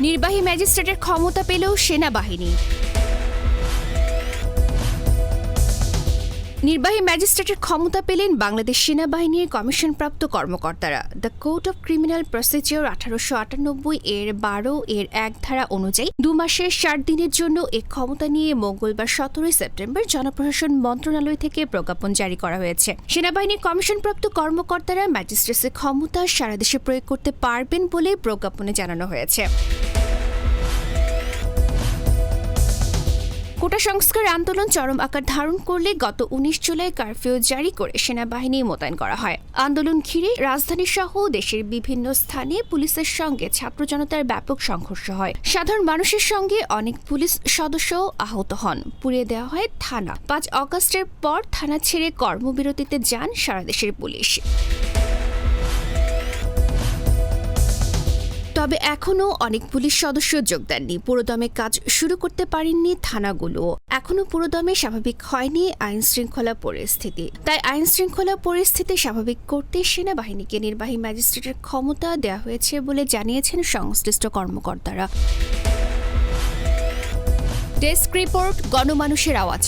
নির্বাহী ম্যাজিস্ট্রেটের ক্ষমতা পেলেও সেনাবাহিনী। নির্বাহী ম্যাজিস্ট্রেটের ক্ষমতা পেলেন বাংলাদেশ সেনাবাহিনীর কমিশনপ্রাপ্ত কর্মকর্তারা। The court of criminal procedure আঠারোশো আটানব্বই এর বারো এর এক ধারা অনুযায়ী দু মাসের ষাট দিনের জন্য এ ক্ষমতা নিয়ে মঙ্গলবার সতেরোই সেপ্টেম্বর জনপ্রশাসন মন্ত্রণালয় থেকে প্রজ্ঞাপন জারি করা হয়েছে। সেনাবাহিনীর কমিশনপ্রাপ্ত কর্মকর্তারা ম্যাজিস্ট্রেটের ক্ষমতা সারা দেশে প্রয়োগ করতে পারবেন বলে প্রজ্ঞাপনে জানানো হয়েছে। কোটা সংস্কার আন্দোলন চরম আকার ধারণ করলে গত উনিশ জুলাই কারফিউ জারি করে সেনাবাহিনী মোতায়েন করা হয়। আন্দোলন ঘিরে রাজধানী সহ দেশের বিভিন্ন স্থানে পুলিশের সঙ্গে ছাত্র জনতার ব্যাপক সংঘর্ষ হয়। সাধারণ মানুষের সঙ্গে অনেক পুলিশ সদস্য আহত হন। পুড়িয়ে দেওয়া হয় থানা। পাঁচ অগস্টের পর থানা ছেড়ে কর্মবিরতিতে যান সারা দেশের পুলিশ। তবে এখনও অনেক পুলিশ সদস্য যোগ দেননি। পুরোদমে কাজ শুরু করতে পারেননি থানাগুলো। এখনও পুরোদমে স্বাভাবিক হয়নি আইন শৃঙ্খলা পরিস্থিতি। তাই আইন শৃঙ্খলা পরিস্থিতি স্বাভাবিক করতে সেনাবাহিনীকে নির্বাহী ম্যাজিস্ট্রেটের ক্ষমতা দেওয়া হয়েছে বলে জানিয়েছেন সংশ্লিষ্ট কর্মকর্তারা। ডেস্ক রিপোর্ট, গণমানুষের আওয়াজ।